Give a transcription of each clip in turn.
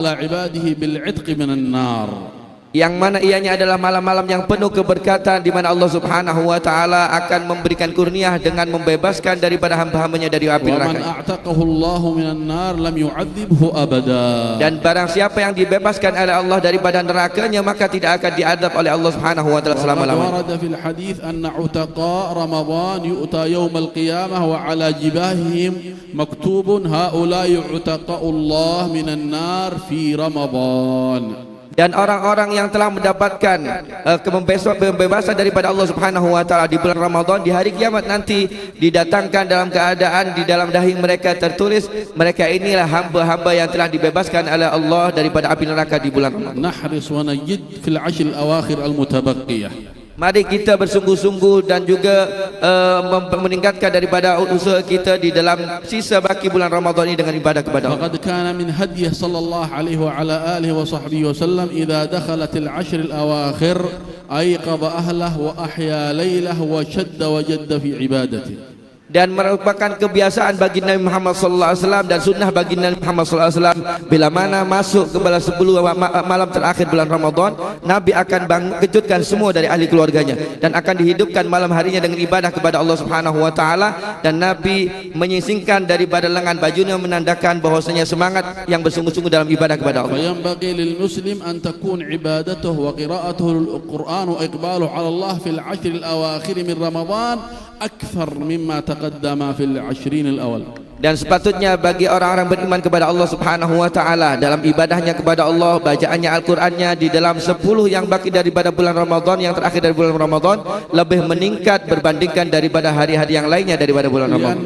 على عباده بالعتق من النار. yang mana ianya adalah malam-malam yang penuh keberkatan di mana Allah Subhanahu wa taala akan memberikan kurnia dengan membebaskan daripada hamba-hambanya dari api neraka. Dan barang siapa yang dibebaskan oleh Allah daripada nerakanya maka tidak akan diadab oleh Allah Subhanahu wa taala selama-lamanya. 'ala جباههم maktubun هؤلاء عتقاء الله من النار fi رمضان dan orang-orang yang telah mendapatkan eh, uh, kebebasan daripada Allah Subhanahu wa taala di bulan Ramadan di hari kiamat nanti didatangkan dalam keadaan di dalam dahi mereka tertulis mereka inilah hamba-hamba yang telah dibebaskan oleh Allah daripada api neraka di bulan Ramadan. Nahris wa nayyid fil ashr al awakhir al mutabaqiyah Mari kita bersungguh-sungguh dan juga uh, meningkatkan daripada usaha kita di dalam sisa baki bulan Ramadan ini dengan ibadah kepada Allah. Faqad kana min hadiy sallallahu alaihi wa ala alihi wa sahbihi wa sallam idza dakhalat al-ashr al-awakhir ayqaba ahlahu wa ahya laylahu wa shadda wa jadda fi ibadatihi dan merupakan kebiasaan bagi Nabi Muhammad sallallahu alaihi wasallam dan sunnah bagi Nabi Muhammad sallallahu alaihi wasallam. Bila mana masuk ke bala 10 malam terakhir bulan Ramadan Nabi akan kejutkan semua dari ahli keluarganya dan akan dihidupkan malam harinya dengan ibadah kepada Allah Subhanahu wa taala. Dan Nabi menyingsingkan daripada lengan bajunya menandakan bahwasanya semangat yang bersungguh-sungguh dalam ibadah kepada Allah. Yang bagi lil muslim an takun ibadatuhu wa qira'atuhu al-Qur'an wa iqbalu 'ala Allah fil 'ashr al-awakhir min Ramadan akthar mimma taqaddama fil في العشرين الأول. Dan sepatutnya bagi orang-orang beriman kepada Allah Subhanahu wa taala dalam ibadahnya kepada Allah, bacaannya Al-Qur'annya di dalam 10 yang baki daripada bulan Ramadan yang terakhir dari bulan Ramadan lebih meningkat berbandingkan daripada hari-hari yang lainnya daripada bulan Ramadan.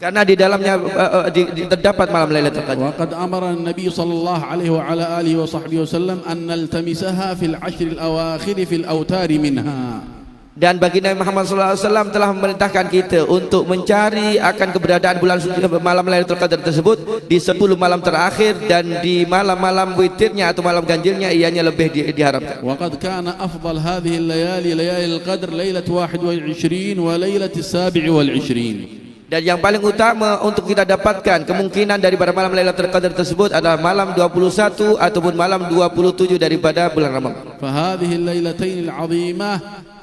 Karena di dalamnya uh, di, di, terdapat malam Lailatul Qadar. Wa qad amara an-nabi sallallahu alaihi wa ala alihi wa sahbihi wasallam an naltamisaha fil ashr al-awakhir fil Autari minha dan baginda Muhammad sallallahu alaihi wasallam telah memerintahkan kita untuk mencari akan keberadaan bulan suci malam Lailatul Qadar tersebut di 10 malam terakhir dan di malam-malam witirnya atau malam ganjilnya ianya lebih di diharapkan. Wa qad kana afdal hadhihi al-layali layalil qadr lailat 21 wa lailat 27 wal 20 dan yang paling utama untuk kita dapatkan kemungkinan daripada malam Lailatul Qadar tersebut adalah malam 21 ataupun malam 27 daripada bulan Ramadan. Fa hadhihi al-lailataini al-'azimah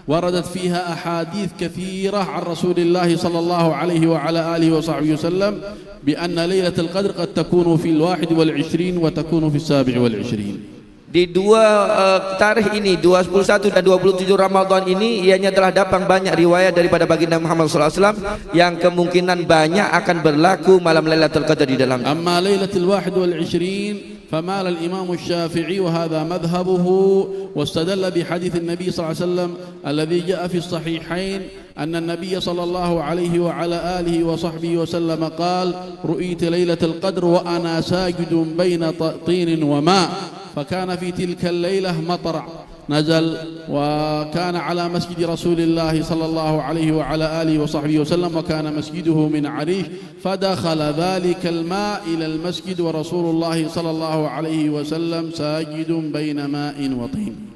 وردت فيها أحاديث كثيرة عن رسول الله صلى الله عليه وعلى آله وصحبه وسلم بأن ليلة القدر قد تكون في الواحد والعشرين وتكون في السابع والعشرين. Di dua uh, tarikh ini 21 dan 27 Ramadan ini ianya telah datang banyak riwayat daripada baginda Muhammad SAW yang kemungkinan banyak akan berlaku malam Lailatul Qadar di dalamnya. أما ليلة الواحد والعشرين فمال الإمام الشافعي وهذا مذهبه واستدل بحديث النبي صلى الله عليه وسلم الذي جاء في الصحيحين أن النبي صلى الله عليه وعلى آله وصحبه وسلم قال رؤيت ليلة القدر وأنا ساجد بين ط- طين وماء فكان في تلك الليلة مطر نزل وكان على مسجد رسول الله صلى الله عليه وعلى آله وصحبه وسلم وكان مسجده من عريش فدخل ذلك الماء إلى المسجد ورسول الله صلى الله عليه وسلم ساجد بين ماء وطين.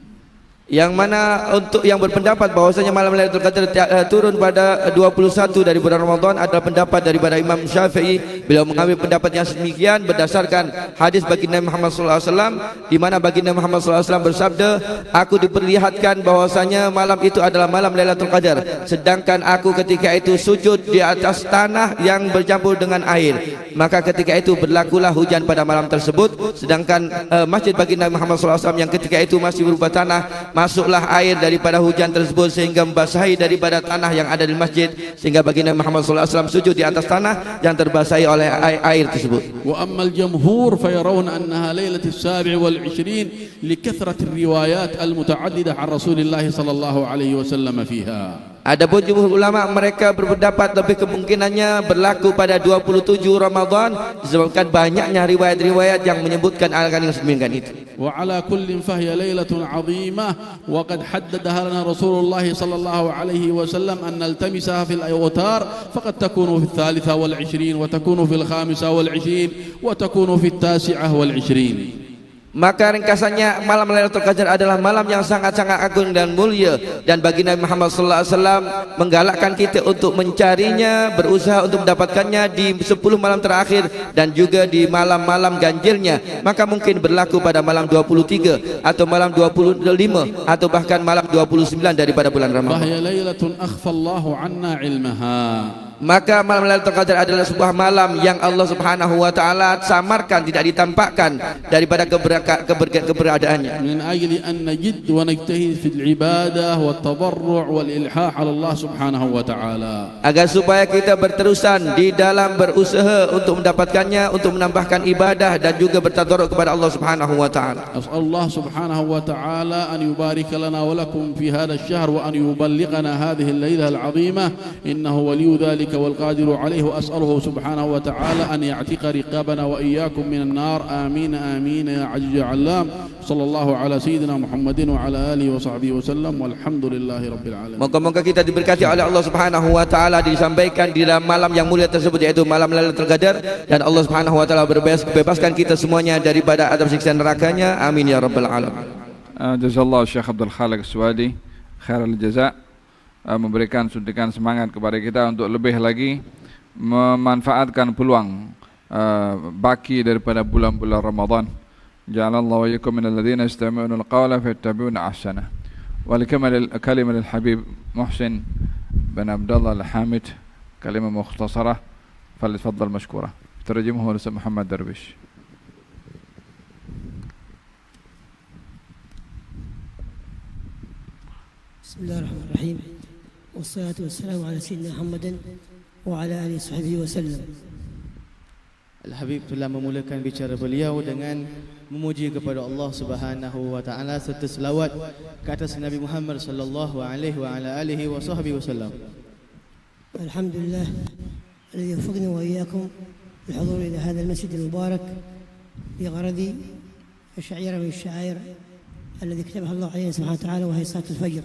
Yang mana untuk yang berpendapat bahwasanya malam Lailatul Qadar turun pada uh, 21 dari bulan Ramadan adalah pendapat daripada Imam Syafi'i. Beliau mengambil pendapat yang sedemikian berdasarkan hadis baginda Muhammad sallallahu alaihi wasallam di mana baginda Muhammad sallallahu alaihi wasallam bersabda, "Aku diperlihatkan bahwasanya malam itu adalah malam Lailatul Qadar, sedangkan aku ketika itu sujud di atas tanah yang bercampur dengan air. Maka ketika itu berlakulah hujan pada malam tersebut, sedangkan uh, masjid baginda Muhammad sallallahu alaihi wasallam yang ketika itu masih berupa tanah masuklah air daripada hujan tersebut sehingga membasahi daripada tanah yang ada di masjid sehingga baginda Muhammad sallallahu alaihi wasallam sujud di atas tanah yang terbasahi oleh air, air tersebut. Wa ammal jamhur fa yarawna annaha lailatul sabi' wal 20 likathrat riwayat al mutaaddidah an rasulillah sallallahu alaihi wasallam fiha. Adapun jumhur ulama mereka berpendapat lebih kemungkinannya berlaku pada 27 Ramadhan disebabkan banyaknya riwayat-riwayat yang menyebutkan al-Qur'an yang itu. Wa ala kullin fahiya lailatun azimah wa qad haddadaha lana Rasulullah sallallahu alaihi wasallam an naltamisaha fil awtar faqad takunu fil thalitha wal 20 wa takunu fil khamisa wal 20 wa takunu fil tasi'ah wal 20. Maka ringkasannya malam Lailatul Qadar adalah malam yang sangat-sangat agung dan mulia dan bagi Nabi Muhammad sallallahu alaihi wasallam menggalakkan kita untuk mencarinya, berusaha untuk mendapatkannya di 10 malam terakhir dan juga di malam-malam ganjilnya. Maka mungkin berlaku pada malam 23 atau malam 25 atau bahkan malam 29 daripada bulan Ramadan. Lailatul Akhfa Allahu 'anna 'ilmaha maka malam Lailatul Qadar adalah sebuah malam yang Allah Subhanahu wa taala samarkan tidak ditampakkan daripada keberkat keber keberadaannya min ajli an najid wa najtahi fil ibadah wa tabarru' wal ilhah ala Allah Subhanahu wa taala. Agar supaya kita berterusan di dalam berusaha untuk mendapatkannya untuk menambahkan ibadah dan juga bertadarruk kepada Allah Subhanahu wa taala. Allah Subhanahu wa taala an yubarik lana wa lakum fi hadha asy-syahr wa an yuballighana hadhihi al-lailah al-'azimah innahu waliyu dhalik ذلك والقادر عليه وأسأله سبحانه وتعالى أن يعتق رقابنا وإياكم من النار آمين آمين يا عزيز يا علام صلى الله على سيدنا محمد وعلى آله وصحبه وسلم والحمد لله رب العالمين Moga-moga kita diberkati oleh Allah Subhanahu wa taala disampaikan di dalam malam yang mulia tersebut yaitu malam Lailatul Qadar dan Allah Subhanahu wa taala berbebas bebaskan kita semuanya daripada adab siksa nerakanya. Amin ya rabbal alamin. Uh, Jazallah Syekh Abdul Khalik Suwadi Khairul Jaza uh, Memberikan suntikan semangat kepada kita Untuk lebih lagi Memanfaatkan peluang uh, Baki daripada bulan-bulan Ramadan Ja'alallahu wa yakum minal ladhina Istami'una al-qawla Fattabi'una ahsana Walikamal kalimah al-habib Muhsin bin Abdullah al-Hamid Kalimah mukhtasarah فليتفضل مشكورة ترجمه الأستاذ محمد درويش بسم الله الرحمن الرحيم والصلاة والسلام على سيدنا محمد وعلى آله وصحبه وسلم Al-Habib telah memulakan bicara beliau dengan memuji kepada Allah Subhanahu wa taala serta selawat ke atas Nabi Muhammad sallallahu alaihi wa ala alihi wa sahbihi wasallam. الحمد لله الذي وفقنا وإياكم للحضور إلى هذا المسجد المبارك بغرض شعيرة من الشعائر الذي كتبها الله علينا سبحانه وتعالى وهي صلاة الفجر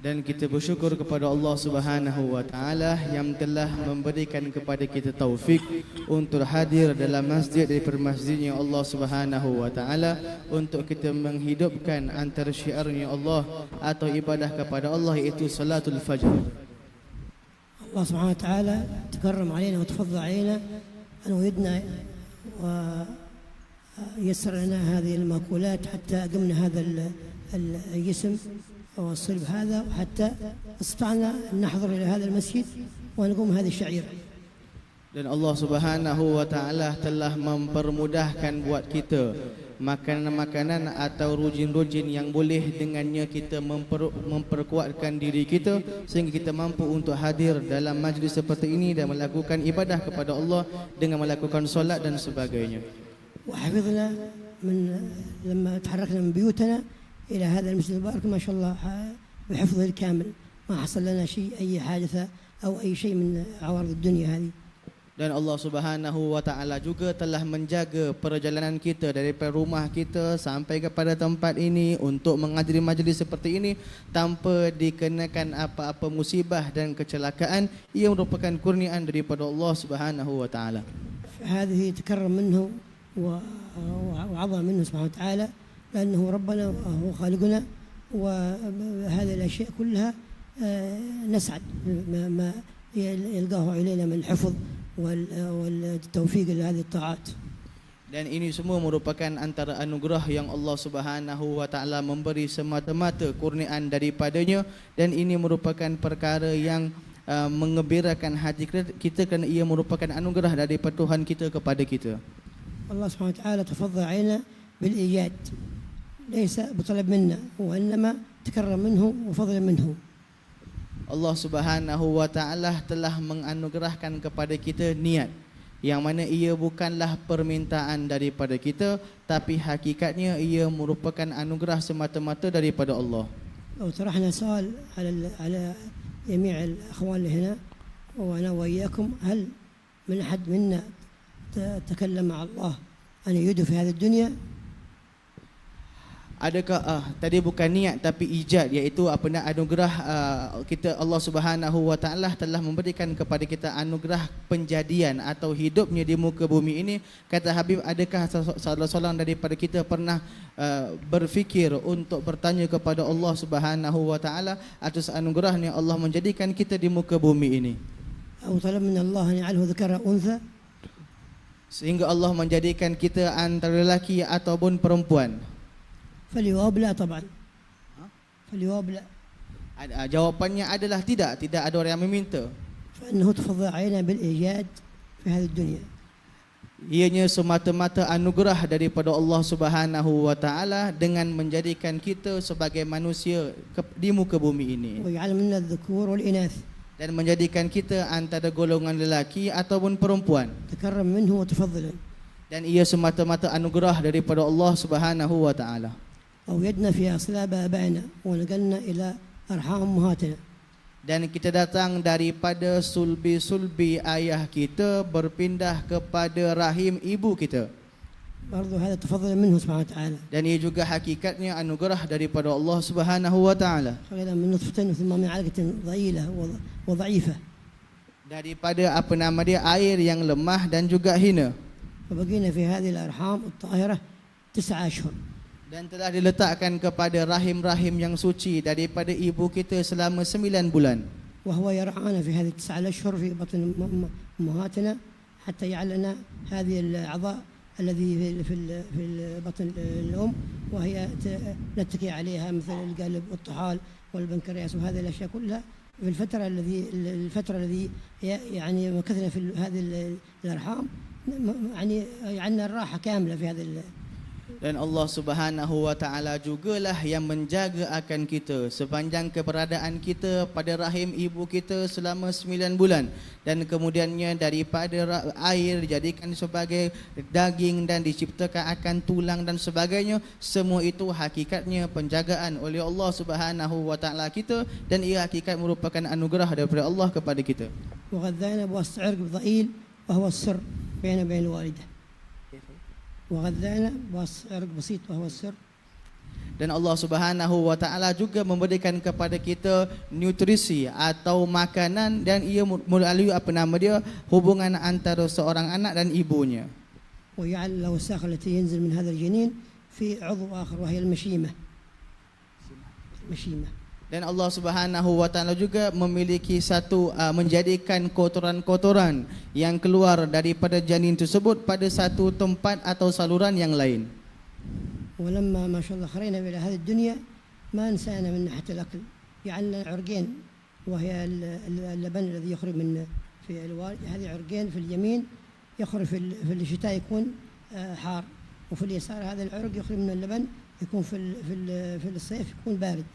Dan kita bersyukur kepada Allah Subhanahu wa taala yang telah memberikan kepada kita taufik untuk hadir dalam masjid daripada masjidnya Allah Subhanahu wa taala untuk kita menghidupkan antara syiarnya Allah atau ibadah kepada Allah iaitu salatul fajr. الله سبحانه وتعالى تكرم علينا وتفضل علينا أن وجدنا ويسر لنا هذه المأكولات حتى قمنا هذا ال- ال- الجسم والصلب هذا وحتى استطعنا أن نحضر إلى هذا المسجد ونقوم هذه الشعيرة Dan Allah Subhanahu wa taala telah mempermudahkan buat kita makanan-makanan atau rujin-rujin yang boleh dengannya kita memper, memperkuatkan diri kita sehingga kita mampu untuk hadir dalam majlis seperti ini dan melakukan ibadah kepada Allah dengan melakukan solat dan sebagainya. وحفظنا من لما تحركنا من بيوتنا إلى هذا المسجد المبارك ما شاء الله بحفظه الكامل ما حصل لنا شيء أي حادثة أو أي شيء من عوارض الدنيا هذه Dan Allah Subhanahu wa taala juga telah menjaga perjalanan kita daripada rumah kita sampai kepada tempat ini untuk menghadiri majlis seperti ini tanpa dikenakan apa-apa musibah dan kecelakaan ia merupakan kurniaan daripada Allah Subhanahu wa taala. هذه تكرم منه و- وعظم منه سبحانه وتعالى لأنه ربنا هو خالقنا وهذه الأشياء كلها آه، نسعد ما ما يلقاه إلينا من الحفظ وال- والتوفيق لهذه الطاعات Dan ini semua merupakan antara anugerah yang Allah Subhanahu wa taala memberi semata-mata kurniaan daripadanya dan ini merupakan perkara yang uh, mengembirakan hati kita- kita kerana ia merupakan anugerah daripada Tuhan kita kepada kita. الله سبحانه وتعالى تفضل علينا بالإيجاد ليس بطلب منا وإنما تكرم منه وفضل منه Allah Subhanahu wa taala telah menganugerahkan kepada kita niat yang mana ia bukanlah permintaan daripada kita tapi hakikatnya ia merupakan anugerah semata-mata daripada Allah. لو طرحنا سؤال على ال- على جميع الأخوان اللي هنا وأنا وإياكم هل من أحد منا ت- تكلم مع الله أن يعيده في هذه الدنيا adakah uh, tadi bukan niat tapi ijad iaitu apa nak anugerah uh, kita Allah Subhanahu wa taala telah memberikan kepada kita anugerah penjadian atau hidupnya di muka bumi ini kata Habib adakah salah seorang daripada kita pernah uh, berfikir untuk bertanya kepada Allah Subhanahu wa taala atas anugerahnya Allah menjadikan kita di muka bumi ini أو طلب من الله أن يجعله ذكر أنثى sehingga Allah menjadikan kita antara lelaki ataupun perempuan فالجواب لا طبعا فالجواب لا Ad- uh, jawapannya adalah tidak tidak ada orang yang meminta فإنه تفضل علينا بالإيجاد في هذه الدنيا Ianya semata-mata anugerah daripada Allah Subhanahu wa taala dengan menjadikan kita sebagai manusia ke, di muka bumi ini ويجعل منا الذكور والإناث dan menjadikan kita antara golongan lelaki ataupun perempuan تكرم منه وتفضلا dan ia semata-mata anugerah daripada Allah Subhanahu wa taala أو يدنا في أصلاب أبائنا ونقلنا إلى أرحام أمهاتنا dan kita datang daripada sulbi-sulbi ayah kita berpindah kepada rahim ibu kita. Dan ia juga hakikatnya anugerah daripada Allah Subhanahu wa taala. Daripada apa nama dia air yang lemah dan juga hina. Fi hadhihi al-arham at-tahirah 9 dan telah diletakkan kepada rahim-rahim yang suci daripada ibu kita selama sembilan bulan. وهو يرعانا في هذه التسعة الأشهر في بطن أم- أم- أمهاتنا حتى لنا هذه الأعضاء الذي في في بطن الأم وهي نتكي عليها مثل القلب والطحال والبنكرياس وهذه الأشياء كلها في الفترة الذي الفترة الذي يعني مكثنا في هذه ال- الأرحام. يعني عندنا الراحة كاملة في هذه dan Allah Subhanahu wa taala jugalah yang menjaga akan kita sepanjang keberadaan kita pada rahim ibu kita selama 9 bulan dan kemudiannya daripada ra- air dijadikan sebagai daging dan diciptakan akan tulang dan sebagainya semua itu hakikatnya penjagaan oleh Allah Subhanahu wa taala kita dan ia hakikat merupakan anugerah daripada Allah kepada kita وغذانا بوسط عرق ضئيل وهو السر بين وبين الوالدة وغذانا بوسط عرق بسيط وهو السر Dan Allah Subhanahu wa taala juga memberikan kepada kita nutrisi atau makanan dan ia melalui apa nama dia hubungan antara seorang anak dan ibunya. ويجعل له الساخة التي ينزل من هذا الجنين في عضو آخر وهي المشيمة المشيمة Dan Allah Subhanahu wa taala juga memiliki satu uh, menjadikan kotoran-kotoran yang keluar daripada janin tersebut pada satu tempat atau saluran yang lain. ولما ما شاء الله خرينا إلى هذه الدنيا ما نسانا من ناحية الأكل جعلنا عرقين وهي ال- ال- اللبن الذي يخرج من في الوالد هذه عرقين في اليمين يخرج في ال- في الشتاء يكون آه، حار وفي اليسار هذا العرق يخرج من اللبن يكون في ال- في ال- في الصيف يكون بارد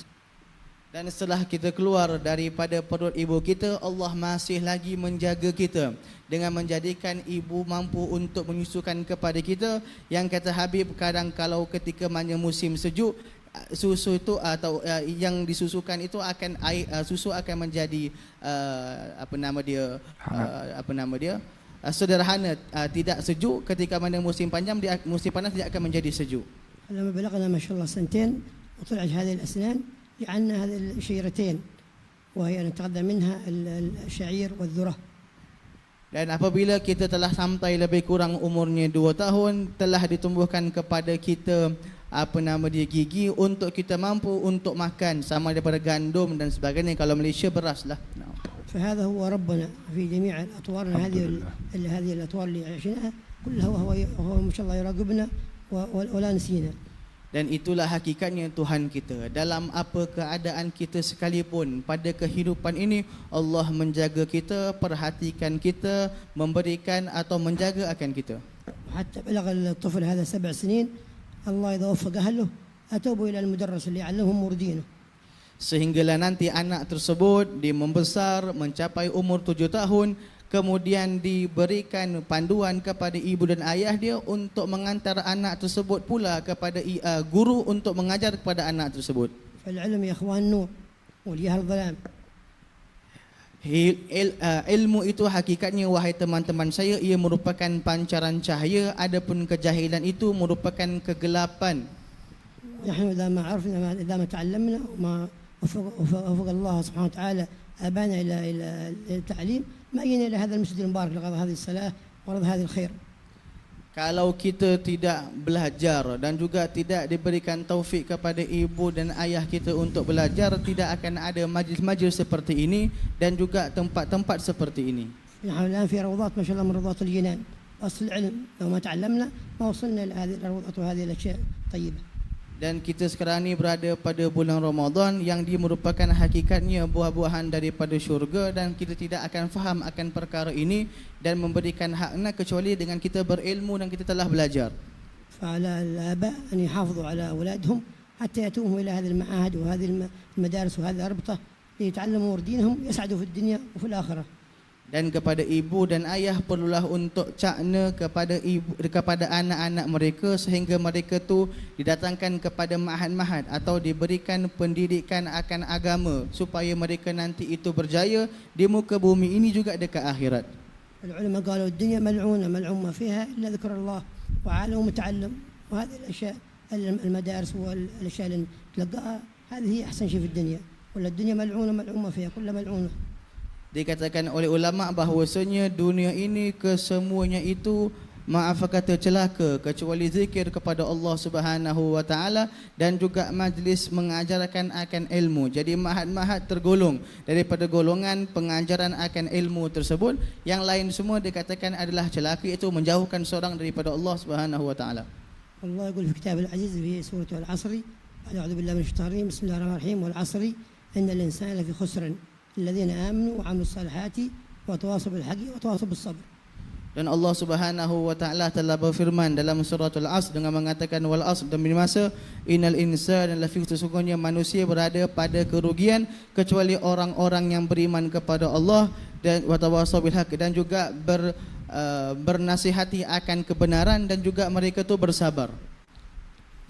Dan setelah kita keluar daripada perut ibu kita, Allah masih lagi menjaga kita dengan menjadikan ibu mampu untuk menyusukan kepada kita. Yang kata Habib, kadang kalau ketika mana musim sejuk, uh, susu itu atau uh, yang disusukan itu akan air uh, susu akan menjadi uh, apa nama dia uh, apa nama dia uh, sederhana uh, tidak sejuk ketika mana musim panjang dia musim panas dia akan menjadi sejuk. لما بلغنا ما شاء الله سنتين وطلعت هذه الأسنان جعلنا هذه الشجرتين وهي نتغذى منها ال- الشعير والذرة Dan apabila kita telah sampai lebih kurang umurnya 2 tahun telah ditumbuhkan kepada kita apa nama dia gigi untuk kita mampu untuk makan sama daripada gandum dan sebagainya kalau Malaysia beras lah. Nah. فهذا هو ربنا في جميع الأطوار هذه ال- ال- هذه الأطوار اللي عشناها كلها وهو وهو ما شاء الله يراقبنا و- و- ولا نسينا Dan itulah hakikatnya Tuhan kita. Dalam apa keadaan kita sekalipun pada kehidupan ini Allah menjaga kita, perhatikan kita, memberikan atau menjaga akan kita. وحتى بلغ الطفل هذا سبع سنين الله إذا وفق أهله أتوبوا إلى المدرس اللي يعلمهم موردينه Sehinggalah nanti anak tersebut dia membesar mencapai umur tujuh tahun kemudian diberikan panduan kepada ibu dan ayah dia untuk mengantar anak tersebut pula kepada i- uh, guru untuk mengajar kepada anak tersebut. فالعلم يا إخوان نور والجهل ظلام Il, il, uh, ilmu itu hakikatnya wahai teman-teman saya ia merupakan pancaran cahaya adapun kejahilan itu merupakan kegelapan نحن إذا ما عرفنا ما إذا ما تعلمنا وما وفق, وفق, وفق الله سبحانه وتعالى أبانا إلى إلى التعليم ما جينا إلى هذا المسجد المبارك لغرض هذه الصلاة وغرض هذه الخير Kalau kita tidak belajar dan juga tidak diberikan taufik kepada ibu dan ayah kita untuk belajar, tidak akan ada majlis-majlis seperti ini dan juga tempat-tempat seperti ini. نحن الآن في روضات ما شاء الله من روضات الجنان أصل العلم لو ما تعلمنا ما وصلنا إلى هذه الروضات وهذه الأشياء الطيبة Dan kita sekarang ni berada pada bulan Ramadan yang dia merupakan hakikatnya buah-buahan daripada syurga dan kita tidak akan faham akan perkara ini dan memberikan hakna kecuali dengan kita berilmu dan kita telah belajar. فعلى الآباء أن يحافظوا على أولادهم حتى يأتوهم إلى هذه المعاهد وهذه الم- المدارس وهذه الأربطة ليتعلموا دينهم يسعدوا في الدنيا وفي الآخرة Dan kepada ibu dan ayah perlulah untuk cakna kepada ibu kepada anak-anak mereka sehingga mereka tu didatangkan kepada ma'had-ma'had atau diberikan pendidikan akan agama supaya mereka nanti itu berjaya di muka bumi ini juga dekat akhirat. العلماء قالوا الدنيا ملعونة ملعون ما فيها إلا ذكر الله وعالم ومتعلم وهذه الأشياء المدارس والأشياء اللي تلقاها هذه هي أحسن شيء في الدنيا ولا الدنيا ملعونة ملعون ما فيها كلها ملعونة Dikatakan oleh ulama bahawasanya dunia ini kesemuanya itu maaf kata celaka kecuali zikir kepada Allah Subhanahu wa taala dan juga majlis mengajarkan akan ilmu. Jadi mahat-mahat tergolong daripada golongan pengajaran akan ilmu tersebut. Yang lain semua dikatakan adalah celaka itu menjauhkan seorang daripada Allah Subhanahu wa taala. الله يقول في كتاب العزيز في سورة العصر بعد أعوذ بالله من الشيطان الرجيم بسم الله الرحمن الرحيم والعصر إن الإنسان لفي خسر الذين آمنوا وعملوا الصالحات وتواصوا بالحق وتواصوا بالصبر Dan Allah Subhanahu wa taala telah berfirman dalam suratul Asr dengan mengatakan wal asr demi masa innal insana lafi sesungguhnya manusia berada pada kerugian kecuali orang-orang yang beriman kepada Allah dan watawasau bil haq dan juga ber, uh, bernasihati akan kebenaran dan juga mereka tu bersabar.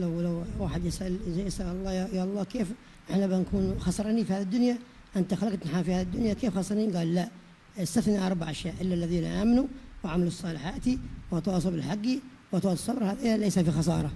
لو لو واحد يسأل يسأل الله يا, يا الله كيف احنا بنكون خسرانين في هذه الدنيا أنت خلقتنا في هذه الدنيا كيف خسرانين قال لا استثنى أربع أشياء إلا الذين آمنوا وعملوا الصالحات وتواصوا بالحق وتواصوا الصبر هذا ليس في خسارة.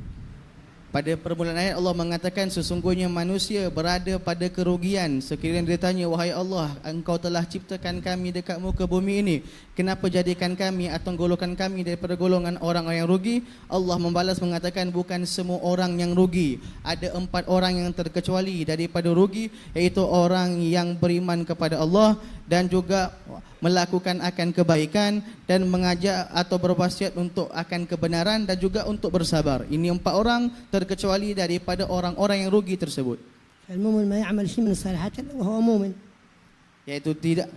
Pada permulaan ayat Allah mengatakan sesungguhnya manusia berada pada kerugian. Sekiranya dia tanya, wahai Allah, engkau telah ciptakan kami dekat muka bumi ini. Kenapa jadikan kami atau golongan kami daripada golongan orang yang rugi? Allah membalas mengatakan bukan semua orang yang rugi. Ada empat orang yang terkecuali daripada rugi, iaitu orang yang beriman kepada Allah dan juga melakukan akan kebaikan dan mengajak atau berwasiat untuk akan kebenaran dan juga untuk bersabar. Ini empat orang terkecuali daripada orang-orang yang rugi tersebut. المؤمن ما يعمل شيء من الصالحات إلا وهو مؤمن Iaitu tidak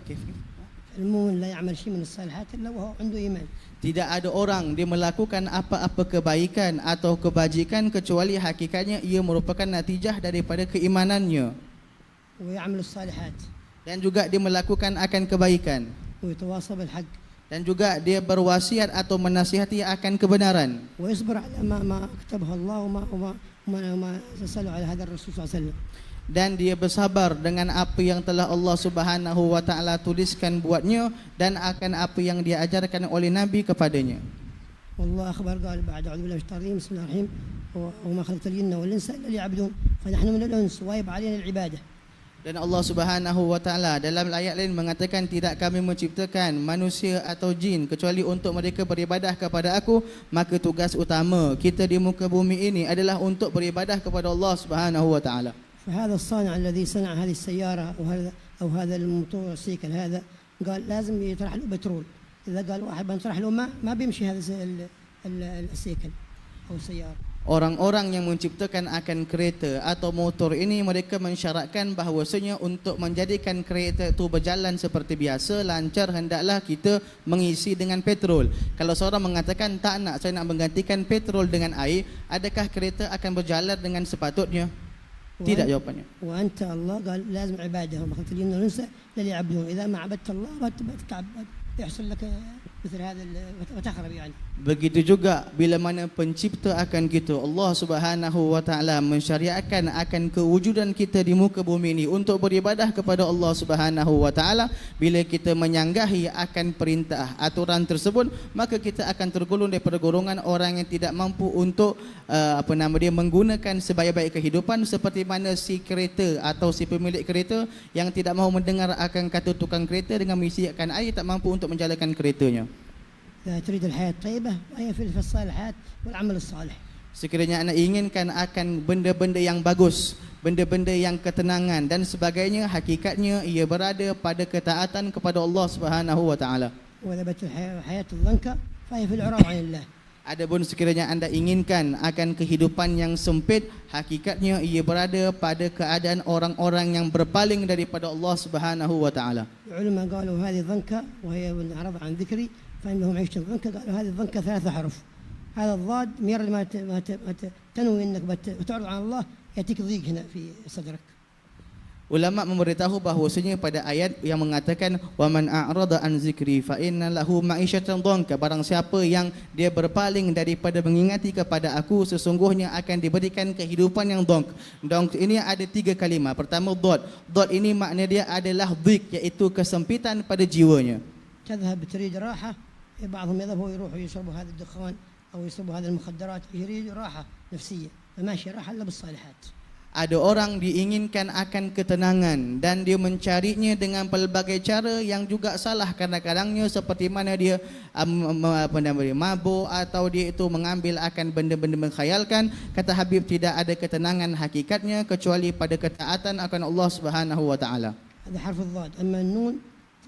المؤمن لا يعمل شيء من الصالحات إلا وهو عنده إيمان tidak ada orang dia melakukan apa-apa kebaikan atau kebajikan kecuali hakikatnya ia merupakan natijah daripada keimanannya ويعمل الصالحات dan juga dia melakukan akan kebaikan ويتواصى بالحق dan juga dia berwasiat atau menasihati akan kebenaran ويصبر على ما ما كتبه الله وما وما وما, وما سألوا على هذا الرسول صلى الله عليه وسلم dan dia bersabar dengan apa yang telah Allah Subhanahu wa taala tuliskan buatnya dan akan apa yang dia ajarkan oleh nabi kepadanya. والله أخبر قال بعد أعوذ بالله من الشيطان الرجيم بسم الله الرحمن الرحيم و- وما خلقت الجن والإنس إلا ليعبدون فنحن من الأنس واجب علينا العبادة Dan Allah Subhanahu wa taala dalam ayat lain mengatakan tidak kami menciptakan manusia atau jin kecuali untuk mereka beribadah kepada aku maka tugas utama kita di muka bumi ini adalah untuk beribadah kepada Allah Subhanahu wa taala. فهذا الصانع الذي صنع هذه السيارة أو هذا أو هذا الموتور السيكل هذا قال لازم يطرح له بترول إذا قال واحد بنطرح له ماء ما بيمشي هذا الس- ال- ال- السيكل أو السيارة Orang-orang yang menciptakan akan kereta atau motor ini mereka mensyaratkan bahawasanya untuk menjadikan kereta itu berjalan seperti biasa lancar hendaklah kita mengisi dengan petrol. Kalau seorang mengatakan tak nak saya nak menggantikan petrol dengan air, adakah kereta akan berjalan dengan sepatutnya? Tidak jawapannya. Wa anta Allah qal lazim ibadahum khatirin nusa lil abdun idza ma'abadta Allah wa tabta'ab yahsul laka مثل هذا ال- وتخرب يعني Begitu juga bila mana pencipta akan kita Allah Subhanahu wa taala mensyariatkan akan kewujudan kita di muka bumi ini untuk beribadah kepada Allah Subhanahu wa taala bila kita menyanggahi akan perintah aturan tersebut maka kita akan tergolong daripada golongan orang yang tidak mampu untuk uh, apa nama dia menggunakan sebaik-baik kehidupan seperti mana si kereta atau si pemilik kereta yang tidak mahu mendengar akan kata tukang kereta dengan mengisikan air tak mampu untuk menjalankan keretanya إذا تريد الحياة الطيبة فهي في الصالحات والعمل الصالح Sekiranya anda inginkan akan benda-benda yang bagus, benda-benda yang ketenangan dan sebagainya, hakikatnya ia berada pada ketaatan kepada Allah Subhanahu wa taala. وإذا بت الحياة حياة الضنكة فهي في الإعراض عن الله Adapun sekiranya anda inginkan akan kehidupan yang sempit, hakikatnya ia berada pada keadaan orang-orang yang berpaling daripada Allah Subhanahu wa taala. العلماء قالوا هذه ضنكة وهي أعرض عن ذكري فإنهم عيشة الضنكة قالوا هذه الضنكة ثلاثة حرف هذا الضاد مير ما ت- ما ت- ما ت- تنوي انك بت- بتعرض عن الله ياتيك ضيق هنا في صدرك Ulama memberitahu bahawasanya pada ayat yang mengatakan wa man a'rada an zikri fa inna lahu ma'isyatan dhanka barang siapa yang dia berpaling daripada mengingati kepada aku sesungguhnya akan diberikan kehidupan yang dhank. Dhank ini ada tiga kalimah. Pertama dhad. Dhad ini makna dia adalah dhik iaitu kesempitan pada jiwanya. تذهب تريد راحه بعضهم يذهبوا يروحوا يشربوا هذا الدخان او يشربوا هذه المخدرات يريد راحه نفسيه فماشي راحه الا بالصالحات Ada orang diinginkan akan ketenangan dan dia mencarinya dengan pelbagai cara yang juga salah kadang-kadangnya seperti mana dia um, apa nama dia mabuk atau dia itu mengambil akan benda-benda menghayalkan kata Habib tidak ada ketenangan hakikatnya kecuali pada ketaatan akan Allah Subhanahu wa taala. هذا حرف الضاد اما النون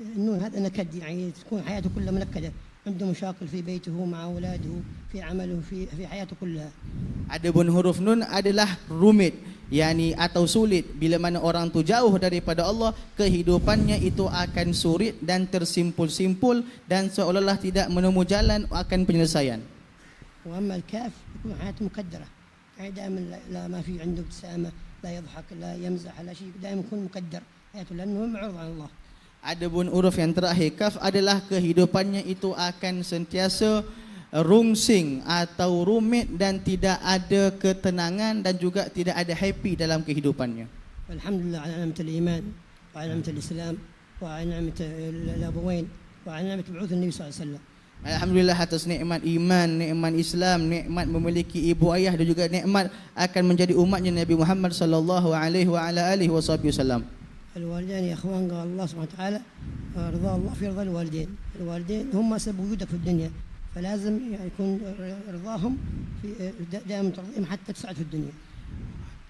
النون هذا نكد يعني تكون حياته كلها منكده عنده مشاكل في بيته مع اولاده في عمله في في حياته كلها Adapun huruf nun adalah rumit yakni atau sulit bila mana orang tu jauh daripada Allah kehidupannya itu akan surit dan tersimpul-simpul dan seolah-olah tidak menemu jalan akan penyelesaian. واما الكاف يكون حياته مكدره يعني دائما لا, لا ما في عنده ابتسامه لا يضحك لا يمزح لا شيء دائما يكون مكدر حياته لانه معرض عن الله ada pun uruf yang terakhir kaf adalah kehidupannya itu akan sentiasa rungsing atau rumit dan tidak ada ketenangan dan juga tidak ada happy dalam kehidupannya. Alhamdulillah ala nimat al-iman wa ala nimat al-islam wa ala nimat al-abawain wa ala nimat ba'uth Nabi sallallahu alaihi wasallam. Alhamdulillah atas nikmat iman, nikmat Islam, nikmat memiliki ibu ayah dan juga nikmat akan menjadi umatnya Nabi Muhammad sallallahu alaihi wa ala alihi wasallam. الوالدين يا اخوان قال الله سبحانه وتعالى آه، رضا الله في رضا الوالدين الوالدين هم سبب وجودك في الدنيا فلازم يعني يكون رضاهم في آه، دائما ترضيهم حتى تسعد في الدنيا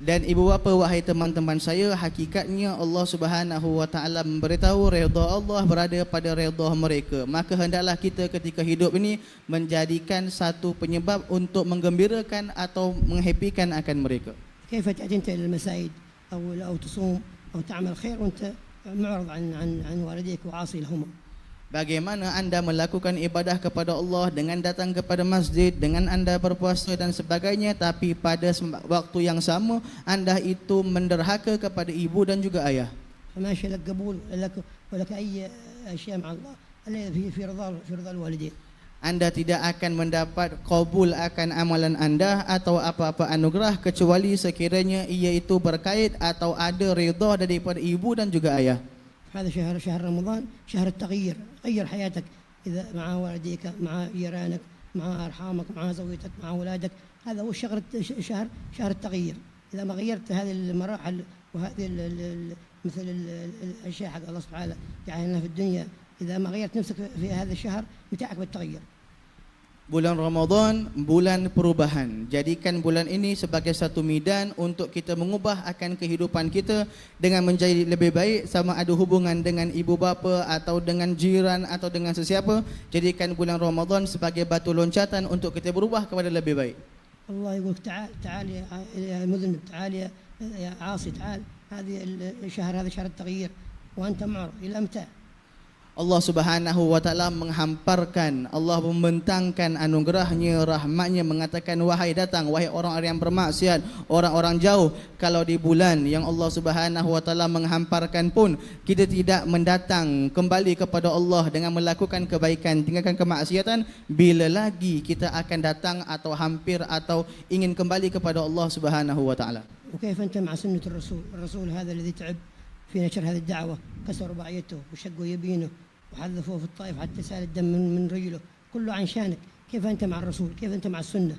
Dan ibu bapa wahai teman-teman saya hakikatnya Allah Subhanahu wa taala memberitahu redha Allah berada pada redha mereka. Maka hendaklah kita ketika hidup ini menjadikan satu penyebab untuk menggembirakan atau menghappykan akan mereka. كيف تأتي أنت إلى المساجد أو أو تصوم أو تعمل خير وأنت معرض عن عن عن والديك وعاصي لهما Bagaimana anda melakukan ibadah kepada Allah dengan datang kepada masjid, dengan anda berpuasa dan sebagainya tapi pada sem- waktu yang sama anda itu menderhaka kepada ibu dan juga ayah. فماشي لك قبول ولا لك ولك أي أشياء مع الله إلا في في رضا في رضا الوالدين Anda tidak akan mendapat kabul akan amalan anda atau apa-apa anugerah kecuali sekiranya ia itu berkait atau ada redha daripada ibu dan juga ayah. هذا شهر شهر رمضان شهر التغيير. غير حياتك. إذا مع والديك مع جيرانك مع أرحامك مع زوجتك مع أولادك. هذا هو شهر شهر شهر التغيير. إذا ما غيرت هذه المراحل وهذه مثل ال ال الأشياء حق الله سبحانه جعلنا في الدنيا إذا ما غيرت نفسك في هذا الشهر متاعك بالتغير Bulan Ramadan, bulan perubahan. Jadikan bulan ini sebagai satu midan untuk kita mengubah akan kehidupan kita dengan menjadi lebih baik sama ada hubungan dengan ibu bapa atau dengan jiran atau dengan sesiapa. Jadikan bulan Ramadan sebagai batu loncatan untuk kita berubah kepada lebih baik. الله يقول تعال تعال يا يا مذنب تعال يا يا عاصي تعال هذه الشهر هذا شهر التغيير وأنت معرض إلى متى؟ Allah Subhanahu wa taala menghamparkan Allah membentangkan anugerahnya rahmatnya mengatakan wahai datang wahai orang-orang yang bermaksiat orang-orang jauh kalau di bulan yang Allah Subhanahu wa taala menghamparkan pun kita tidak mendatang kembali kepada Allah dengan melakukan kebaikan tinggalkan kemaksiatan bila lagi kita akan datang atau hampir atau ingin kembali kepada Allah Subhanahu wa taala وكيف أنت مع سنة الرسول الرسول هذا الذي تعب في نشر هذه الدعوة كسر رباعيته وشقوا يبينه وحذفوه في الطائف حتى سال الدم من, من رجله كله عن شانك كيف أنت مع الرسول كيف أنت مع السنة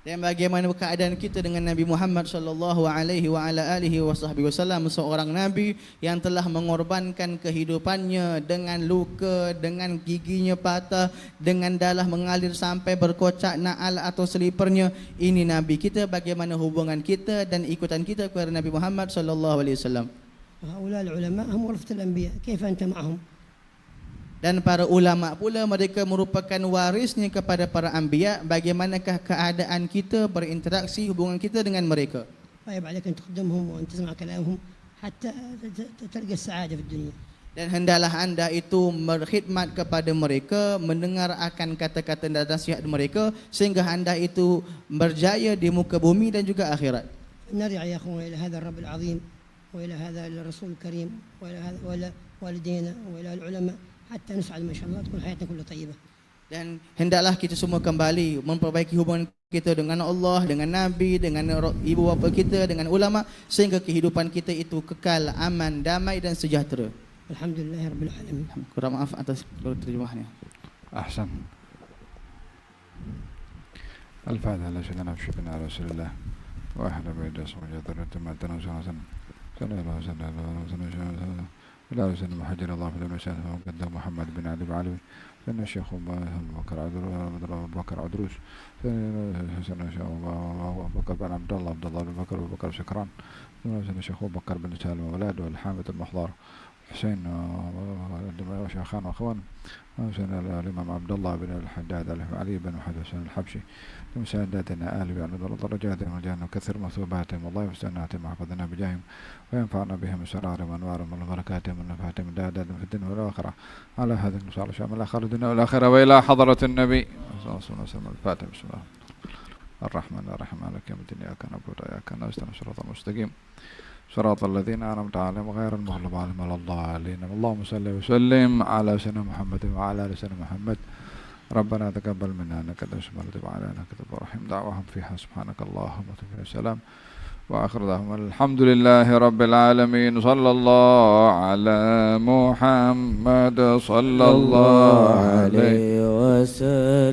Dan bagaimana keadaan kita dengan Nabi Muhammad sallallahu alaihi wa ala alihi wasallam seorang nabi yang telah mengorbankan kehidupannya dengan luka, dengan giginya patah, dengan darah mengalir sampai berkocak naal atau selipernya. Ini nabi kita bagaimana hubungan kita dan ikutan kita kepada Nabi Muhammad sallallahu alaihi wasallam. وهؤلاء العلماء هم ورثة الأنبياء كيف أنت معهم Dan para ulama pula mereka merupakan warisnya kepada para anbiya. Bagaimanakah keadaan kita berinteraksi hubungan kita dengan mereka? طيب عليك أن تقدمهم وأن تسمع كلامهم حتى ت- ت- تلقى السعادة في الدنيا Dan hendaklah anda itu berkhidmat kepada mereka, mendengar akan kata-kata dan nasihat mereka sehingga anda itu berjaya di muka bumi dan juga akhirat. نرجع يا أخوان إلى هذا الرب العظيم وإلى هذا الرسول الكريم وإلى هذا وإلى والدينا وإلى العلماء حتى نسعد ما شاء الله تكون حياتنا كلها طيبة Dan hendaklah kita semua kembali memperbaiki hubungan kita dengan Allah, dengan Nabi, dengan ro- ibu bapa kita, dengan ulama sehingga kehidupan kita itu kekal, aman, damai dan sejahtera. الحمد لله رب العالمين Kurang maaf atas terjemahannya. أحسن الفاتحة لا سيدنا في شفنا على رسول الله وأحلى بيد أصبح جدر تم التنوس حسن صلى الله وسلم على رسول لا وسلم محجر الله في شأنه وقدم محمد بن علي بعلوي سنة الشيخ بكر عدروس بكر عدروس سنة الشيخ أبو بكر بن عبد الله عبد الله بن بكر أبو بكر شكران الشيخ بكر بن سالم وأولاده والحامد المحضر. حسين وشيخان وأخوان سنة الإمام عبد الله بن الحداد علي بن حسين الحبشي. لمساعدتنا أهل بأن درجاتهم والجنة وكثر مثوباتهم والله يستناتهم وحفظنا بجاههم وينفعنا بهم سرارهم وأنوارهم وبركاتهم ونفعتهم دادات في الدنيا والآخرة. على هذا المسار شام الآخر الدنيا والآخرة وإلى حضرة النبي. صلى الله عليه وسلم. الفاتح بسم الله. الرحمن الرحيم. مالك يوم الدين. إياك نعبد وإياك نستعين. صراط المستقيم صراط الذين أنعمت عليهم غير المغضوب عليهم ولا الضالين. اللهم صل وسلم على سيدنا محمد وعلى آل سيدنا محمد. ربنا تقبل منا إنك أنت السميع العليم. وعلى انك تب الرحيم. دعواهم فيها سبحانك اللهم وتعالى السلام. وآخر دعواهم الحمد لله رب العالمين. صلى الله على محمد. صلى الله عليه وسلم.